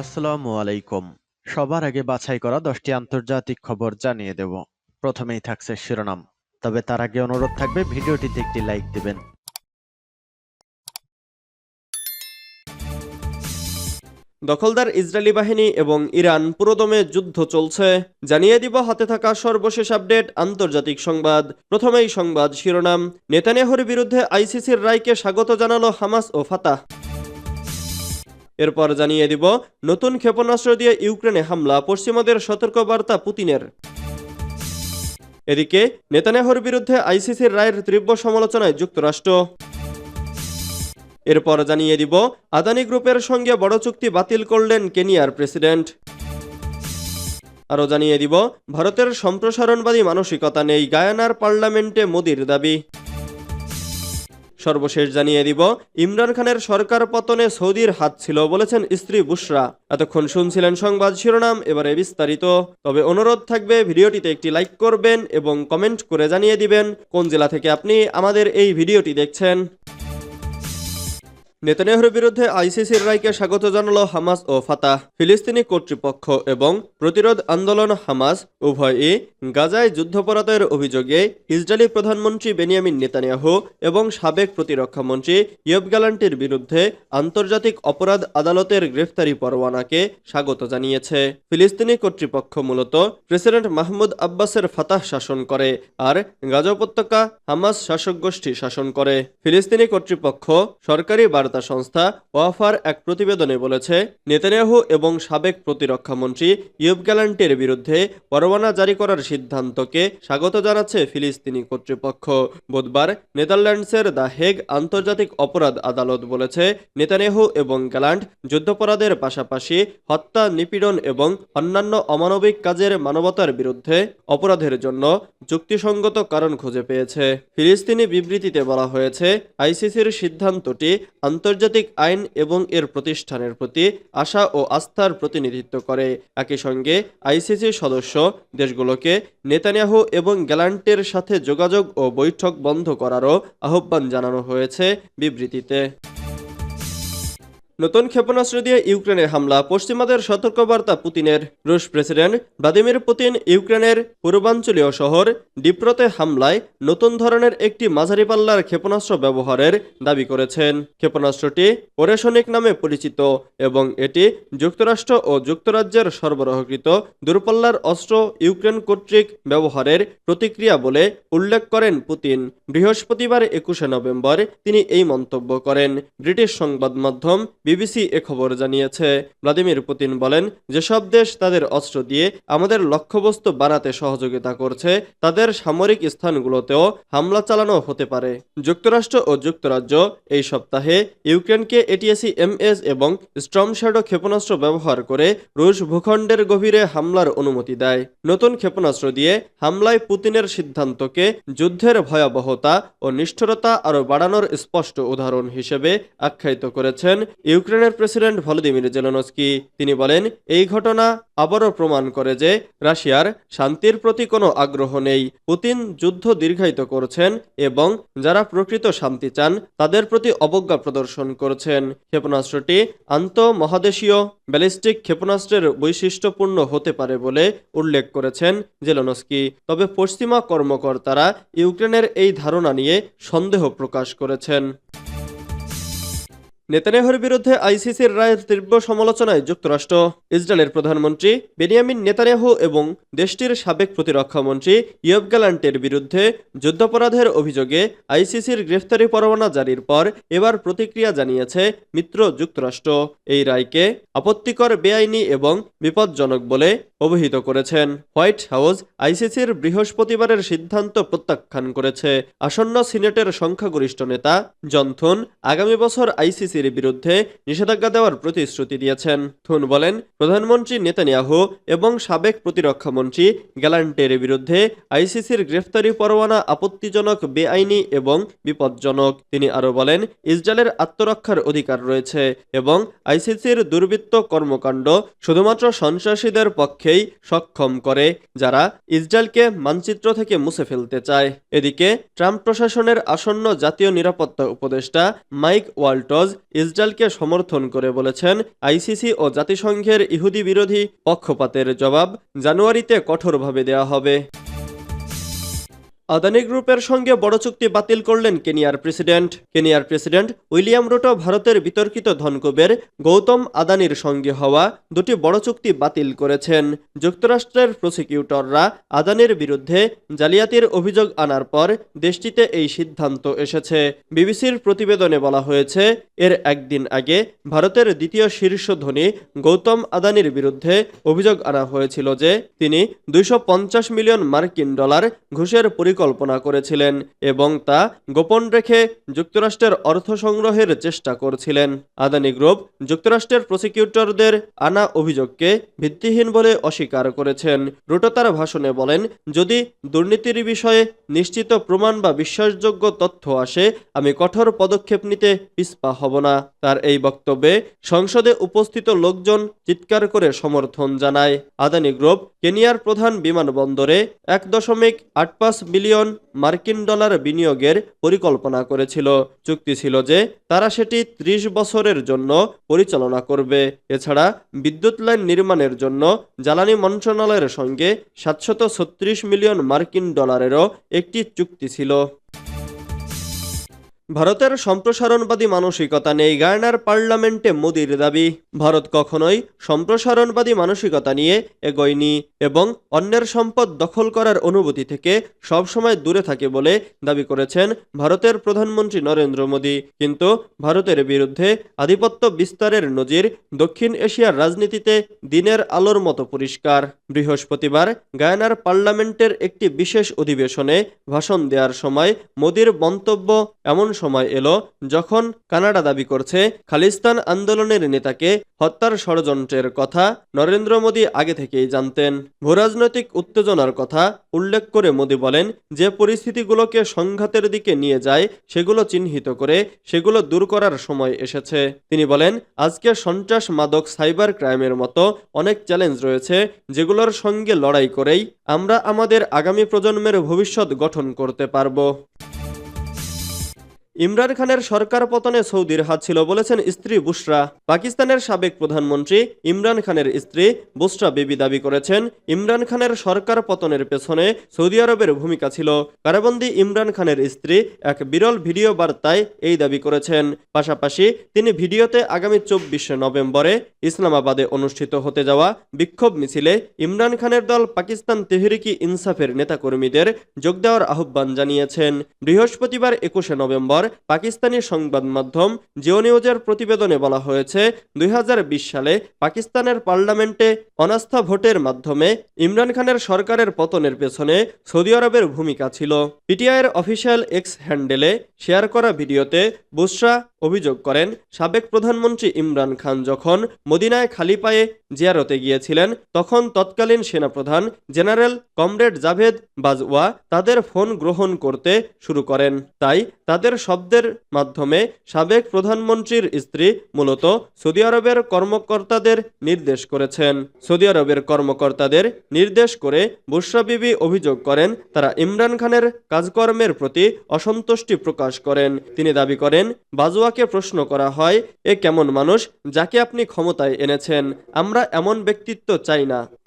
আসসালামু আলাইকুম। সবার আগে বাছাই করা দশটি আন্তর্জাতিক খবর জানিয়ে দেব। প্রথমেই থাকছে শিরোনাম। তবে তার আগে অনুরোধ থাকবে, ভিডিওটিতে একটি লাইক দিবেন। দখলদার ইসরায়েলি বাহিনী এবং ইরান পুরোদমে যুদ্ধ চলছে। জানিয়ে দিব, হাতে থাকা সর্বশেষ আপডেট, আন্তর্জাতিক সংবাদ। প্রথমেই সংবাদ শিরোনাম। নেতানিয়াহুর বিরুদ্ধে আইসিসির রায়কে স্বাগত জানালো হামাস ও ফাতাহ। এরপর জানিয়ে দিব, নতুন ক্ষেপণাস্ত্র দিয়ে ইউক্রেনে হামলা, পশ্চিমাদের সতর্কবার্তা পুতিনের। এদিকে, নেতানিয়াহুর বিরুদ্ধে আইসিসির রায়ের তীব্র সমালোচনায় যুক্তরাষ্ট্র। এরপর জানিয়ে দিব, আদানি গ্রুপের সঙ্গে বড় চুক্তি বাতিল করলেন কেনিয়ার প্রেসিডেন্ট। আরও জানিয়ে দিব, ভারতের সম্প্রসারণবাদী মানসিকতা নেই, গায়ানার পার্লামেন্টে মোদির দাবি। সর্বশেষ জানিয়ে দিব, ইমরান খানের সরকার পতনে সৌদির হাত ছিল, বলেছেন স্ত্রী বুশরা। এতক্ষণ শুনছিলেন সংবাদ শিরোনাম, এবারে বিস্তারিত। তবে অনুরোধ থাকবে, ভিডিওটিতে একটি লাইক করবেন এবং কমেন্ট করে জানিয়ে দিবেন কোন জেলা থেকে আপনি আমাদের এই ভিডিওটি দেখছেন। নেতানিয়াহুর বিরুদ্ধে আইসিসির রায়কে স্বাগত জানালো হামাস ও ফাতাহ। ফিলিস্তিনি কর্তৃপক্ষ এবং প্রতিরোধ আন্দোলন হামাস, উভয়ই গাজায় যুদ্ধাপরাধের অভিযোগে ইসরায়েলি প্রধানমন্ত্রী বেনিয়ামিন নেতানিয়াহু এবং সাবেক প্রতিরক্ষা মন্ত্রী ইয়ব গ্যালান্টির বিরুদ্ধে আন্তর্জাতিক অপরাধ আদালতের গ্রেফতারি পরোয়ানাকে স্বাগত জানিয়েছে। ফিলিস্তিনি কর্তৃপক্ষ মূলত প্রেসিডেন্ট মাহমুদ আব্বাসের ফাতাহ শাসন করে আর গাজা উপত্যকা হামাস শাসক গোষ্ঠী শাসন করে। ফিলিস্তিনি কর্তৃপক্ষ সরকারি বার্তা সংস্থা ওয়াফার এক প্রতিবেদনে বলেছে, নেতানিয়াহু এবং সাবেক প্রতিরক্ষা মন্ত্রী ইউব গ্যালান্টের বিরুদ্ধে পরোয়ানা জারি করার সিদ্ধান্তকে স্বাগত জানাচ্ছে ফিলিস্তিনি কর্তৃপক্ষ। বুধবার নেদারল্যান্ডসের দ্য হেগ আন্তর্জাতিক অপরাধ আদালত বলেছে, নেতানিয়াহু এবং গ্যালান্ট যুদ্ধাপরাধের পাশাপাশি হত্যা, নিপীড়ন এবং অন্যান্য অমানবিক কাজের মানবতার বিরুদ্ধে অপরাধের জন্য যুক্তিসঙ্গত কারণ খুঁজে পেয়েছে। ফিলিস্তিনি বিবৃতিতে বলা হয়েছে, আইসিসির সিদ্ধান্তটি আন্তর্জাতিক আইন এবং এর প্রতিষ্ঠানের প্রতি আশা ও আস্থার প্রতিনিধিত্ব করে। একই সঙ্গে আইসিসি সদস্য দেশগুলোকে নেতানিয়াহ এবং গ্যালান্টের সাথে যোগাযোগ ও বৈঠক বন্ধ করারও আহ্বান জানানো হয়েছে বিবৃতিতে। নতুন ক্ষেপণাস্ত্র দিয়ে ইউক্রেনে হামলা, পশ্চিমাদের সতর্কবার্তা পুতিনের। রুশ প্রেসিডেন্ট ভ্লাদিমির পুতিন ইউক্রেনের পূর্বাঞ্চলীয় শহর ডিপ্রোতে হামলায় নতুন ধরনের একটি মাঝারি পাল্লার ক্ষেপণাস্ত্র ব্যবহারের দাবি করেছেন। ক্ষেপণাস্ত্রটি ওরেশনিক নামে পরিচিত এবং এটি যুক্তরাষ্ট্র ও যুক্তরাজ্যের সরবরাহকৃত দূরপাল্লার অস্ত্র ইউক্রেন কর্তৃক ব্যবহারের প্রতিক্রিয়া বলে উল্লেখ করেন পুতিন। বৃহস্পতিবার একুশে নভেম্বর তিনি এই মন্তব্য করেন। ব্রিটিশ সংবাদ মাধ্যম বিবিসি এ খবর জানিয়েছে। ভ্লাদিমির পুতিন বলেন, যেসব দেশ তাদের অস্ত্র দিয়ে আমাদের লক্ষ্যবস্তু বানাতে সহযোগিতা করছে, তাদের সামরিক স্থানগুলোতেও হামলা চালানো হতে পারে। যুক্তরাষ্ট্র ও যুক্তরাজ্য এই সপ্তাহে ইউক্রেনকে এটিএসি, এমএস এবং স্ট্রম শ্যাডো ক্ষেপণাস্ত্র ব্যবহার করে রুশ ভূখণ্ডের গভীরে হামলার অনুমতি দেয়। নতুন ক্ষেপণাস্ত্র দিয়ে হামলায় পুতিনের সিদ্ধান্তকে যুদ্ধের ভয়াবহতা ও নিষ্ঠুরতা আরও বাড়ানোর স্পষ্ট উদাহরণ হিসেবে আখ্যায়িত করেছেন ইউক্রেনের প্রেসিডেন্ট ভলোদিমির জেলনস্কি, তিনি বলেন, এই ঘটনা আবারও প্রমাণ করে যে রাশিয়ার শান্তির প্রতি কোনো আগ্রহ নেই। পুতিন যুদ্ধ দীর্ঘায়িত করছেন এবং যারা প্রকৃত শান্তি চান, তাদের প্রতি অবজ্ঞা প্রদর্শন করছেন। ক্ষেপণাস্ত্রটি আন্তঃমহাদেশীয় ব্যালিস্টিক ক্ষেপণাস্ত্রের বৈশিষ্ট্যপূর্ণ হতে পারে বলে উল্লেখ করেছেন জেলনস্কি। তবে পশ্চিমা কর্মকর্তারা ইউক্রেনের এই ধারণা নিয়ে সন্দেহ প্রকাশ করেছেন। নেতানিয়াহুর বিরুদ্ধে আইসিসির রায়ের তীব্র সমালোচনায় যুক্তরাষ্ট্র, ইসরায়েলের প্রধানমন্ত্রী বেনিয়ামিন নেতানিয়াহু এবং দেশটির সাবেক প্রতিরক্ষা মন্ত্রী ইয়ব গ্যালান্টের বিরুদ্ধে যুদ্ধাপরাধের অভিযোগে আইসিসির গ্রেফতারি পরোয়ানা জারির পর এবার প্রতিক্রিয়া জানিয়েছে মিত্র যুক্তরাষ্ট্র। এই রায়কে আপত্তিকর বেআইনি এবং বিপজ্জনক বলে অভিহিত করেছেন। হোয়াইট হাউস আইসিসির বৃহস্পতিবারের সিদ্ধান্ত প্রত্যাখ্যান করেছে। আসন্ন সিনেটের সংখ্যাগরিষ্ঠ নেতা জনথুন আগামী বছর আইসিসির বিরুদ্ধে নিষেধাজ্ঞা দেওয়ার প্রতিশ্রুতি দিয়েছেন। থুন বলেন, প্রধানমন্ত্রী নেতানিয়াহু এবং সাবেক প্রতিরক্ষা মন্ত্রী গ্যালান্টের বিরুদ্ধে আইসিসির গ্রেফতারি পরোয়ানা আপত্তিজনক, বেআইনি এবং বিপজ্জনক। তিনি আরও বলেন, ইসরায়েলের আত্মরক্ষার অধিকার রয়েছে এবং আইসিসির দুর্বৃত্ত কর্মকাণ্ড শুধুমাত্র সন্ত্রাসীদের পক্ষে পক্ষেই সক্ষম করে, যারা ইসরায়েলকে মানচিত্র থেকে মুছে ফেলতে চায়। এদিকে, ট্রাম্প প্রশাসনের আসন্ন জাতীয় নিরাপত্তা উপদেষ্টা মাইক ওয়াল্টজ ইসরায়েলকে সমর্থন করে বলেছেন, আইসিসি ও জাতিসংঘের ইহুদি বিরোধী পক্ষপাতের জবাব জানুয়ারিতে কঠোরভাবে দেওয়া হবে। আদানি গ্রুপের সঙ্গে বড় চুক্তি বাতিল করলেন কেনিয়ার প্রেসিডেন্ট। কেনিয়ার প্রেসিডেন্ট উইলিয়াম রুটো ভারতের বিতর্কিত ধনকুবের গৌতম আদানির সঙ্গে হওয়া দুটি বড় চুক্তি বাতিল করেছেন। যুক্তরাষ্ট্রের প্রসিকিউটররা আদানির বিরুদ্ধে জালিয়াতির অভিযোগ আনার পর দেশটিতে এই সিদ্ধান্ত এসেছে। বিবিসির প্রতিবেদনে বলা হয়েছে, এর একদিন আগে ভারতের দ্বিতীয় শীর্ষ ধনী গৌতম আদানির বিরুদ্ধে অভিযোগ আনা হয়েছিল যে তিনি দুইশো পঞ্চাশ মিলিয়ন মার্কিন ডলার ঘুষের পরিকল্পনা করেছিলেন এবং তা গোপন রেখে যুক্তরাষ্ট্রের অর্থ সংগ্রহের চেষ্টা করছিলেন। আদানি গ্রুপ যুক্তরাষ্ট্রের প্রসিকিউটরদের আনা অভিযোগকে ভিত্তিহীন বলে অস্বীকার করেছেন। রুটো তার ভাষণে বলেন, যদি দুর্নীতির বিষয়ে নিশ্চিত প্রমাণ বা বিশ্বাসযোগ্য তথ্য আসে, আমি কঠোর পদক্ষেপ নিতে পিছপা হব না। তার এই বক্তব্যে সংসদে উপস্থিত লোকজন চিৎকার করে সমর্থন জানায়। আদানি গ্রুপ কেনিয়ার প্রধান বিমানবন্দরে এক দশমিক আট পাঁচ বিলিয়ন মার্কিন ডলার বিনিয়োগের পরিকল্পনা করেছিল। চুক্তি ছিল যে তারা সেটি ত্রিশ বছরের জন্য পরিচালনা করবে। এছাড়া বিদ্যুৎ লাইন নির্মাণের জন্য জ্বালানি মন্ত্রণালয়ের সঙ্গে সাতশত মিলিয়ন মার্কিন ডলারেরও একটি চুক্তি ছিল। ভারতের সম্প্রসারণবাদী মানসিকতা নেই গায়নার পার্লামেন্টে মোদির দাবি। ভারত কখনোই সম্প্রসারণবাদী মানসিকতা নিয়ে এগোয়নি এবং অন্যের সম্পদ দখল করার অনুভূতি থেকে সবসময় দূরে থাকে বলে দাবি করেছেন ভারতের প্রধানমন্ত্রী নরেন্দ্র মোদী। কিন্তু ভারতের বিরুদ্ধে আধিপত্য বিস্তারের নজির দক্ষিণ এশিয়ার রাজনীতিতে দিনের আলোর মতো পরিষ্কার। বৃহস্পতিবার গায়নার পার্লামেন্টের একটি বিশেষ অধিবেশনে ভাষণ দেওয়ার সময় মোদির মন্তব্য এমন সময় এলো যখন কানাডা দাবি করছে খালিস্তান আন্দোলনের নেতাকে হত্যার ষড়যন্ত্রের কথা নরেন্দ্র মোদী আগে থেকেই জানতেন। ভূরাজনৈতিক উত্তেজনার কথা উল্লেখ করে মোদী বলেন যে পরিস্থিতিগুলোকে সংঘাতের দিকে নিয়ে যায়, সেগুলো চিহ্নিত করে সেগুলো দূর করার সময় এসেছে। তিনি বলেন, আজকে সন্ত্রাস মাদক সাইবার ক্রাইমের মতো অনেক চ্যালেঞ্জ রয়েছে, যেগুলোর সঙ্গে লড়াই করেই আমরা আমাদের আগামী প্রজন্মের ভবিষ্যৎ গঠন করতে পারব। ইমরান খানের সরকার পতনে সৌদির হাত ছিল বলেছেন স্ত্রী বুশরা। পাকিস্তানের সাবেক প্রধানমন্ত্রী ইমরান খানের স্ত্রী বুশরা বেবি দাবি করেছেন, ইমরান খানের সরকার পতনের পেছনে সৌদি আরবের ভূমিকা ছিল। কারাবন্দি ইমরান খানের স্ত্রী এক বিরল ভিডিও বার্তায় এই দাবি করেছেন। পাশাপাশি তিনি ভিডিওতে আগামী চব্বিশে নভেম্বরে ইসলামাবাদে অনুষ্ঠিত হতে যাওয়া বিক্ষোভ মিছিলে ইমরান খানের দল পাকিস্তান তেহরিকি ইনসাফের নেতাকর্মীদের যোগ দেওয়ার আহ্বান জানিয়েছেন। বৃহস্পতিবার একুশে নভেম্বর পাকিস্তানি সংবাদ মাধ্যম জিও নিউজের প্রতিবেদনে বলা হয়েছে, দুই হাজার বিশ সালে পাকিস্তানের পার্লামেন্টে অনাস্থা ভোটের মাধ্যমে ইমরান খানের সরকারের পতনের পেছনে সৌদি আরবের ভূমিকা ছিল। পিটিআইয়ের অফিসিয়াল এক্স হ্যান্ডেলে শেয়ার করা ভিডিওতে বুসরা অভিযোগ করেন, সাবেক প্রধানমন্ত্রী ইমরান খান যখন মদিনায় খালি পায়ে জিয়ারতে গিয়েছিলেন, তখন তৎকালীন সেনাপ্রধান জেনারেল কমরেড জাভেদ বাজওয়া তাদের ফোন গ্রহণ করতে শুরু করেন। তাই তাদের শব্দের মাধ্যমে সাবেক প্রধানমন্ত্রীর স্ত্রী মূলত সৌদি আরবের কর্মকর্তাদের নির্দেশ করেছেন। সৌদি আরবের কর্মকর্তাদের নির্দেশ করে বুশরা বিবি অভিযোগ করেন, তারা ইমরান খানের কাজকর্মের প্রতি অসন্তুষ্টি প্রকাশ করেন। তিনি দাবি করেন বাজওয়াকে প্রশ্ন করা হয়, এ কেমন মানুষ যাকে আপনি ক্ষমতায় এনেছেন? আমরা এমন ব্যক্তিত্ব চাই না।